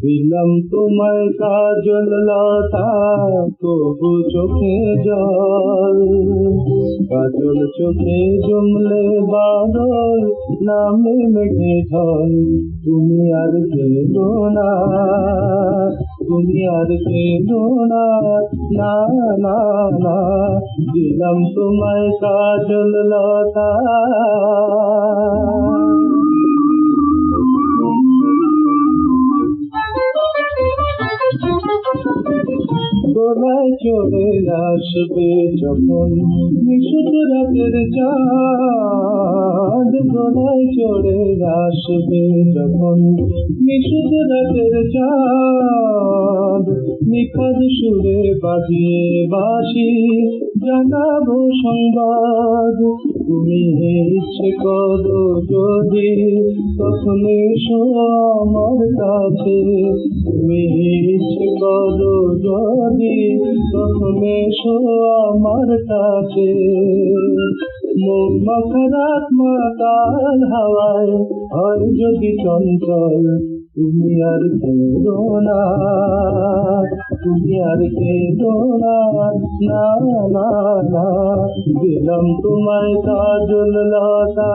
দিলাম তোমায় কাজল লতা, তবু চোখে জল। কাজল চোখে জমলে বাদল, নামে মেঘে ঢল। তুমি আর কেঁদো না, তুমি আর কেঁদো না না না না। দিলাম কাজল লতা। দোলায় চড়ে আসবে যখন নিশুত রাতের চাঁদ। দোলায় চড়ে আসবে যখন নিশুত রাতের চাঁদ। নিখাদ সুরে বাজিয়ে বাসি জানাব সংবাদ। তুমি ইচ্ছে করো যদি তখন এসো আমার কাছে। তুমি ইচ্ছে করো যদি তখন এসো আমার কাছে। মন মাখারাত মাতাল হাওয়ায় হয় যদি চঞ্চল তুমি আর কেঁদো না, তুমি আর কেঁদো না না দিলাম তোমায় কাজল লতা।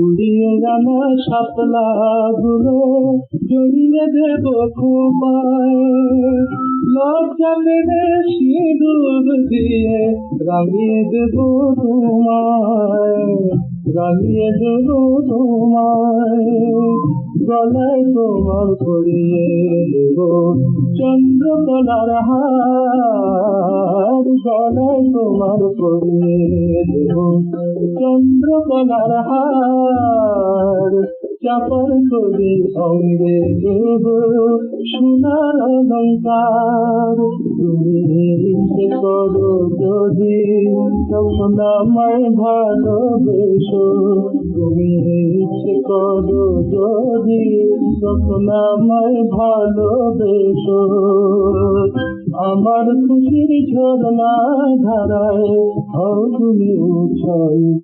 উড়িয়ে জানা সাতলা গুলো জড়িয়ে দেব খুবায় লজ্জা মেরে সিঁদুর দিয়ে রাঙিয়ে দেব তোমায়, রাঙিয়ে দেব তোমায়। গলায় তোমার পরিয়ে দেব চন্দ্রকলার হার। গলায় তোমার পরিয়ে দেব চন্দ্রকলার হার। চাপার করে অঙ্গে সোনার অলঙ্কার। তুমি ইচ্ছে করো যদি তখন আমায় ভালোবেসো, তুমি ইচ্ছে করো যদি তখন আমায় ভালোবেসো। আমার খুশির ঝরনা ধারায় হও তুমি উছল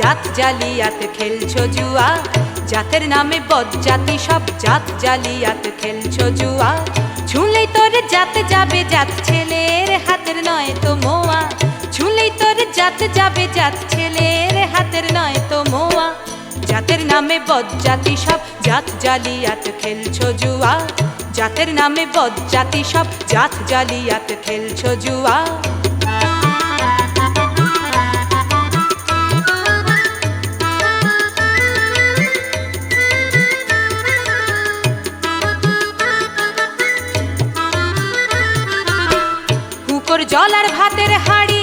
জাত জালিয়াত খেলছো জুয়া। জাতের নামে বজ্জাতি সব জাত জালিয়াত খেলছো জুয়া। ছুঁলেই তোর জাত যাবে জাত ছেলের হাতের নয় তো মোয়া। ছুঁলেই তোর জাত যাবে জাত ছেলের হাতের নয় তো মোয়া। জাতের নামে বজ্জাতি সব জাত জালিয়াত খেলছো জুয়া। জাতের নামে বজ্জাতি সব জাত জালিয়াত খেলছো জুয়া। কুকুর জল আর ভাতের হাড়ি।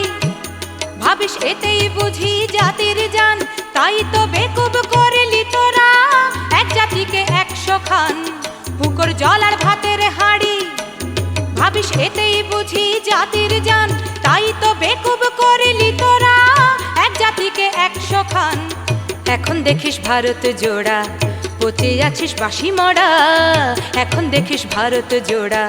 ভাবিস এতেই বুঝি জাতির জান, তাই তো বেকুব করলি তোরা। এক জাতিকে একশো খান, হুকর জল আর ভাতের হাড়ি। ভাবিস এতেই বুঝি জাতির জান, তাই তো বেকুব করলি তোরা। এক জাতিকে একশো খান, এখন দেখিস ভারত জোড়া। পচে আছিস বাসি মরা এখন দেখিস ভারত জোড়া।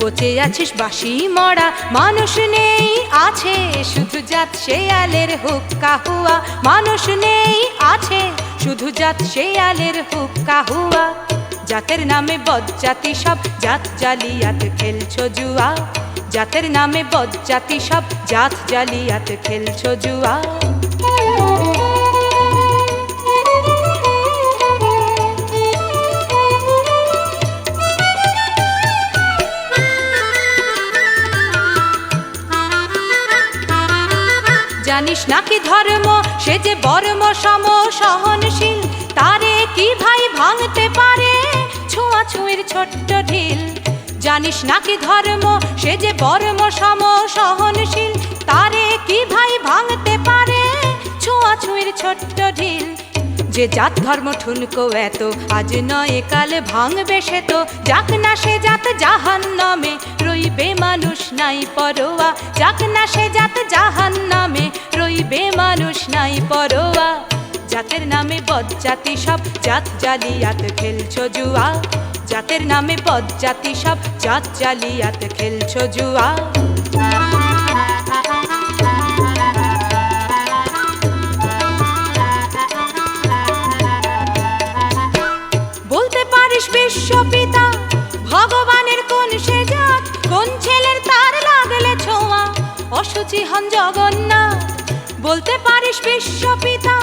পচে আছিস বাসি মরা। মানুষ নেই, আছে শুধু জাত শেয়ালের হুক্কা হুয়া। মানুষ নেই, আছে শুধু জাত শেয়ালের হুক্কা হুয়া। জাতের নামে বজ্জাতি সব, জাত জালিয়াত খেলছো জুয়া। জাতের নামে বজ্জাতি সব, জাত জালিয়াত খেলছো জুয়া। জানিস নাকি ধর্ম? সে যে বর্ম সম সহনশীল, তারে কি ভাই ভাঙতে পারে? ছোঁয়া ছুঁয়ের ছোট্ট ঢিল। জানিস নাকি ধর্ম? সে যে বর্ম সম সহনশীল, তারে কি ভাই ভাঙতে পারে? ছোঁয়া ছুঁয়ের ছোট্ট ঢিল। যে জাত ধর্ম ঠুনকো এত, আজ নয় কাল ভাঙবে সে তো। যাক না সে জাত, জাহান নামে রইবে মানুষ নাই পরোয়া। যাক না সে জাত, জাহান নামে রইবে মানুষ নাই পরোয়া। জাতের নামে বজ্জাতি সব, জাত জালিয়াত খেলছো জুয়া। জাতের নামে বজ্জাতি সব, জাত জালিয়াত খেলছো জুয়া। অসুচি জগন্নাথ বলতে পারিস বিশ্বপিতা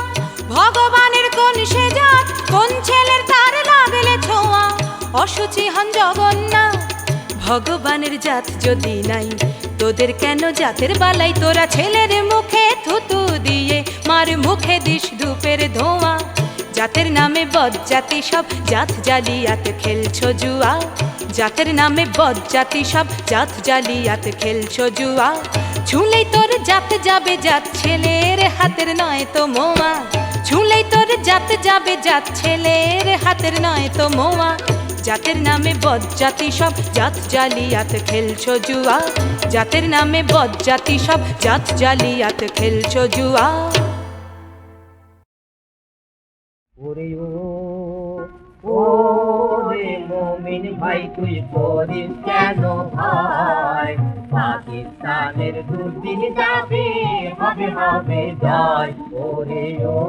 ভগবানের কোন সে জাত কোন ছেলের তার লাগলে ছোঁয়া। অসুচি হন জগন্নাথ ভগবানের জাত যদি নাই, তোদের কেন জাতের বালাই? তোরা ছেলের মুখে থুতু দিয়ে, মার মুখে দিস ধূপের ধোঁয়া। জাতের নামে বদ জাতি সব, জাত জালিয়াত খেলছো জুয়া। জাতের নামে বদ জাতি সব, জাত জালিয়াত খেলছো জুয়া। ছুলেই তোর জাত যাবে জাত ছেলের হাতের নয় তো মোয়া। ছুলেই তোর জাত যাবে জাত ছেলের হাতের নয় তো মোয়া। জাতের নামে বদ জাতি সব, জাত জালিয়াত খেলছো জুয়া। জাতের নামে বদ জাতি সব, জাত জালিয়াত খেলছো জুয়া। ওরে ও রে মমিন ভাই, তুই করিস কেন ভাই? পাকিস্তানের দুর্দিন যাবে, হবে হবে জয় ওরে ও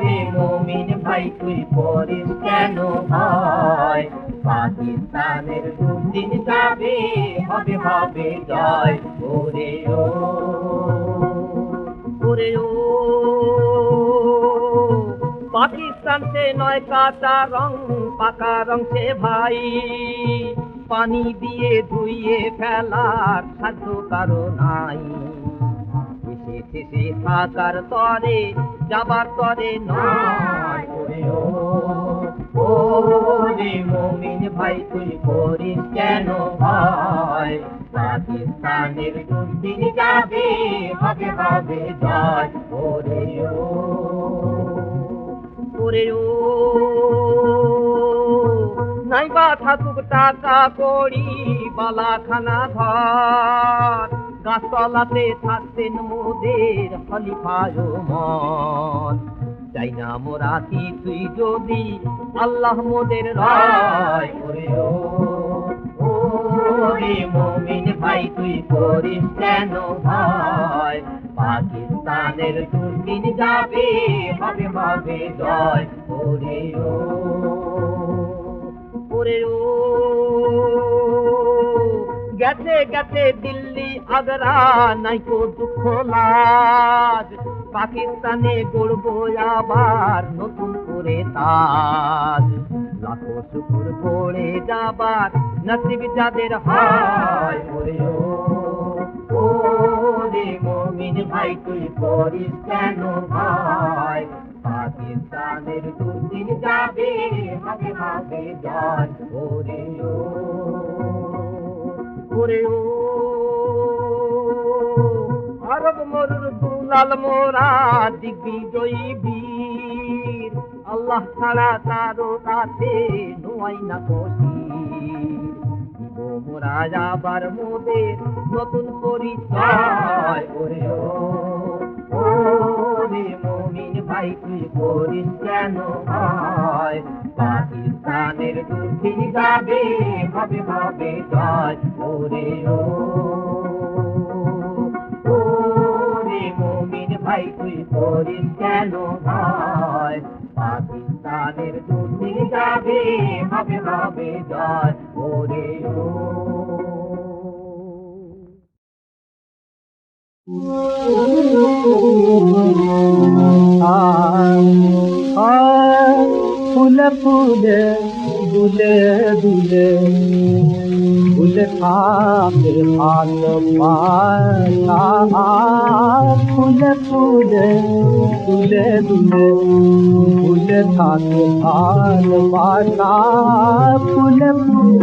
রে মমিন ভাই, তুই করিস কেন ভাই? পাকিস্তানের দুর্দিন যাবে, হবে হবে জয় ওরে ও ও পাকিস্তান সে নয় কাঁচা রং, পাকা রং সে ভাই। পানি দিয়ে ধুইয়ে ফেলার সাধ্য কারও নাই। থাকার তরে, যাবার তরে নয় ও রে মমিন ভাই, তুই করিস কেন ভাই পাকিস্তানের দুর্দিন যাবে হবে হবে জয় ওরে ও। ওরে ও। নাইবা থাকুক টাকা করি বালাখানা ঘর। গাছতলাতে থাকতেন মোদের খলিফায় মন। চাই না মোরা তুই যদি আল্লাহ মোদের রায় ওরে ও ও রে মমিন ভাই, তুই করিস কেন ভাই? পাকিস্তানের দুর্দিন যাবে হবে হবে জয় ওরে ও গেছে গেছে দিল্লি আগ্রা নাইকো দুঃখ লাজ। পাকিস্তানে গড়বো আবার নতুন করে তাজ লাখো শুকুর পড়ে যাবার নসিব যাদের মমিন ভাই, তুই করিস কেন ভাই? পাকিস্তানের দুদিন যাবে হবে জয় ওরে ওরে ও আরব মরুর দুলাল মোরা দিগ্বিজয়ী বীর। আল্লাহ ছাড়া তারও কাছে নোয়াই না মোরা যাবার মোদের নতুন পরিচয় ও। রে মমিন ভাই, তুই করিস কেন হয় পাকিস্তানের দুর্ধি গাবে হবে হবে জয়। ওরে ও। মমিন তুই করিস কেন হয় পাকিস্তানের দুর্ধি গাবে হবে হবে জয়। ওরে ও। ফুলে ফুলে, দুলে দুলে। कुझाल माना फुल पूज फुल पूज पूज खाल माना फुल फूल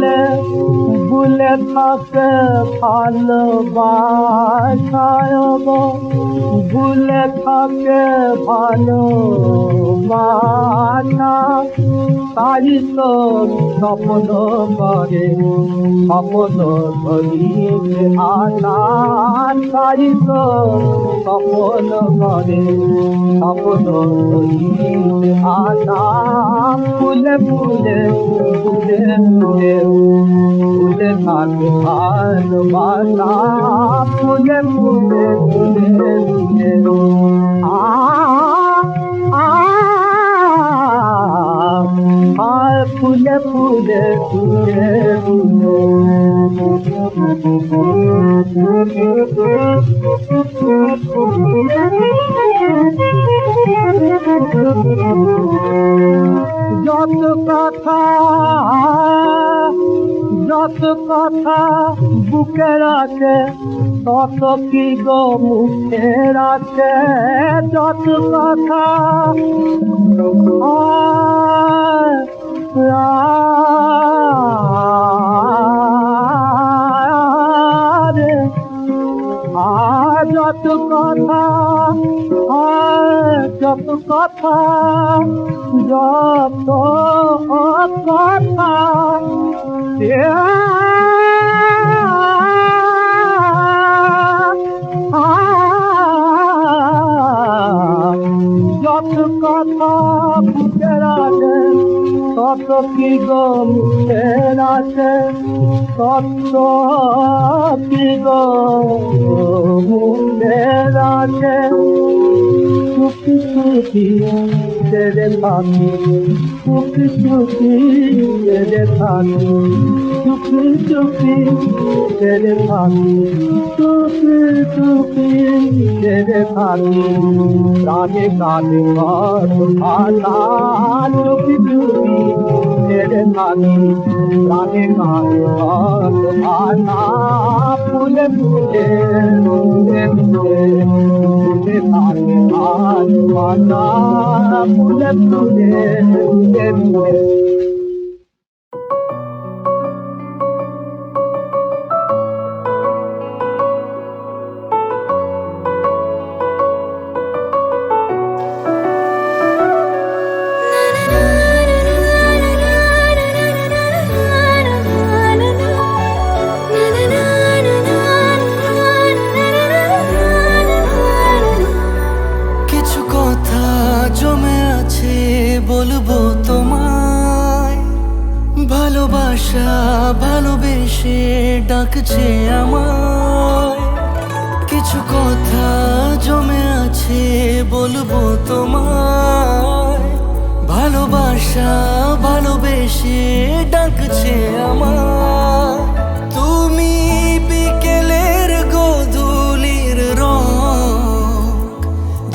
দুলে বুলে থাকে ভালোবাসায় ভুলে থাকে ভালো বাসা তাই তো স্বপ্ন করে, স্বপ্ন ধরিয়ে আশা তাই তো স্বপ্ন করে, স্বপ্ন ধরিয়ে আশা ফুলে ফুলে ফুলে ফুলে ফুলে থাকে ভালোবাসা ফুলে ফুলে ফুলে ফুলে আ আ আ ফুলে ফুলে ফুলে যত কথা যত কথা বুকে রাখে তত কি গো মুখে রাখে যত কথা আরে আর যত কথা আর যত কথা যত কথা যত তত কি গো আছে কত কি গো আছে সুখী চুপি তেরে থাকি চুপি চুপি তেরে থাকি চুপি চুপি তেরে থাকি চুপি চুপি তেরে থাকি প্রাণে প্রাণে ভাষা চুপি চুপি তেরে থাকি প্রাণে প্রাণে ভাষা ফুলে ফুলে ফুলে ফুলে। आ ভালোবাসা ভালোবেসে ডাকছে আমায়। কিছু কথা জমে আছে বলব তোমার ভালোবাসা ভালোবেসে ডাকছে আমায়। তুমি বিকেলের গোধূলির রং,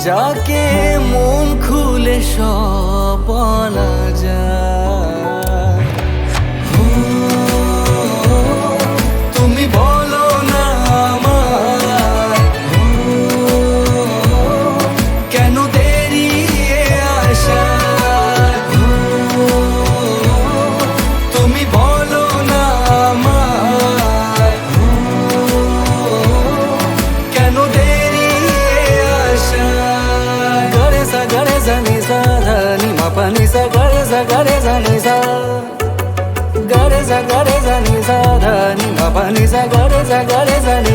যাকে মন খুলে সব বলা যায়। agora examina.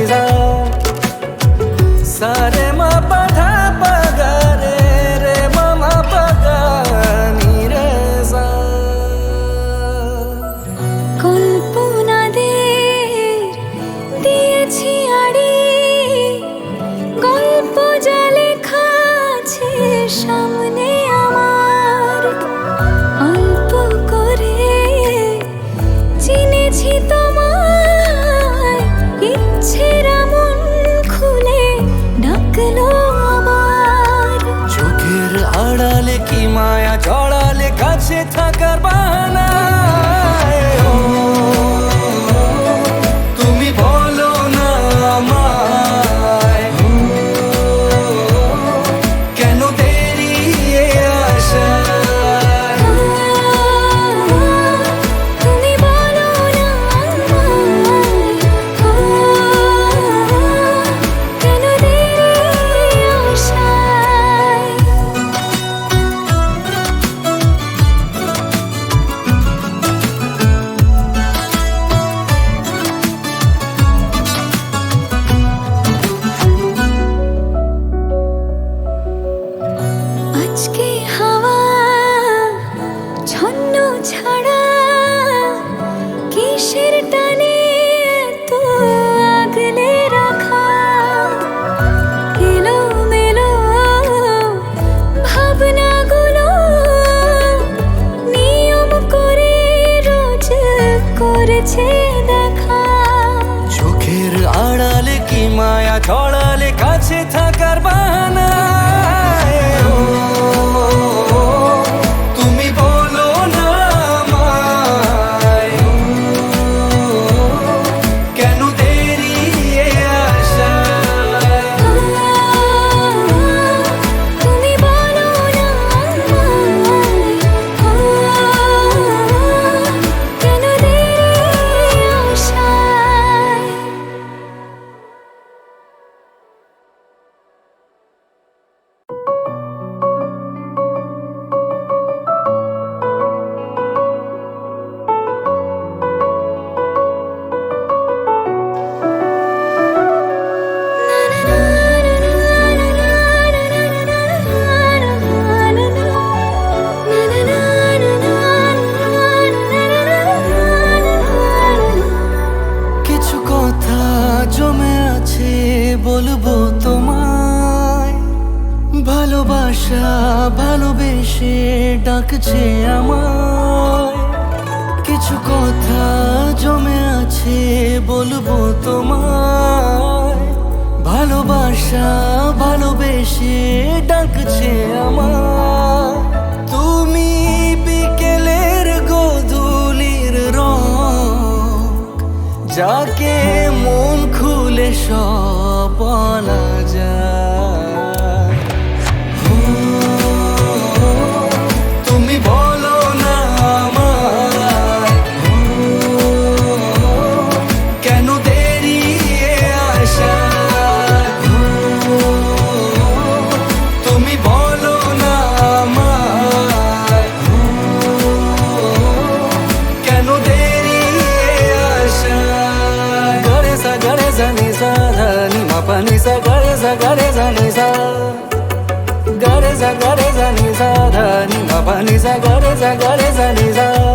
কথা জমে আছে, বলব তোমার ভালোবাসা ভালোবেসে ডাকছে আমার তুমি বিকেলের গধুলির রং, যাকে মন খুলে সব বলা Zaniza, gore, zagore, zaniza.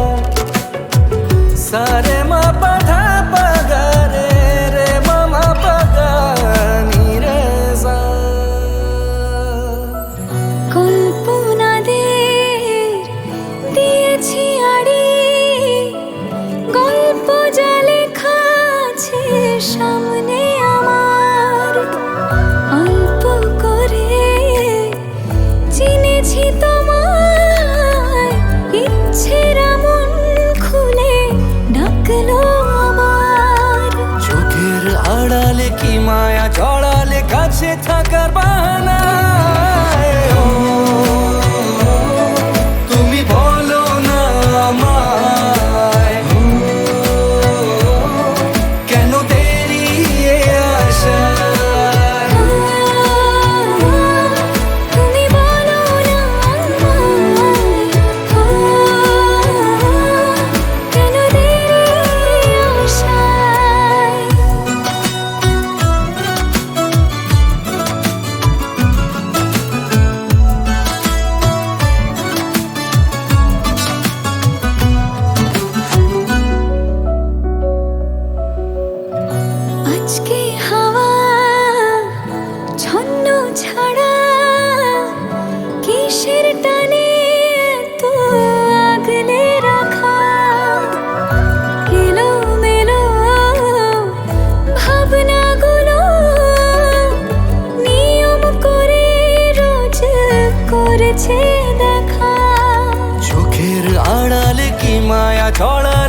চোখের আড়ালে কি মায়া ছড়া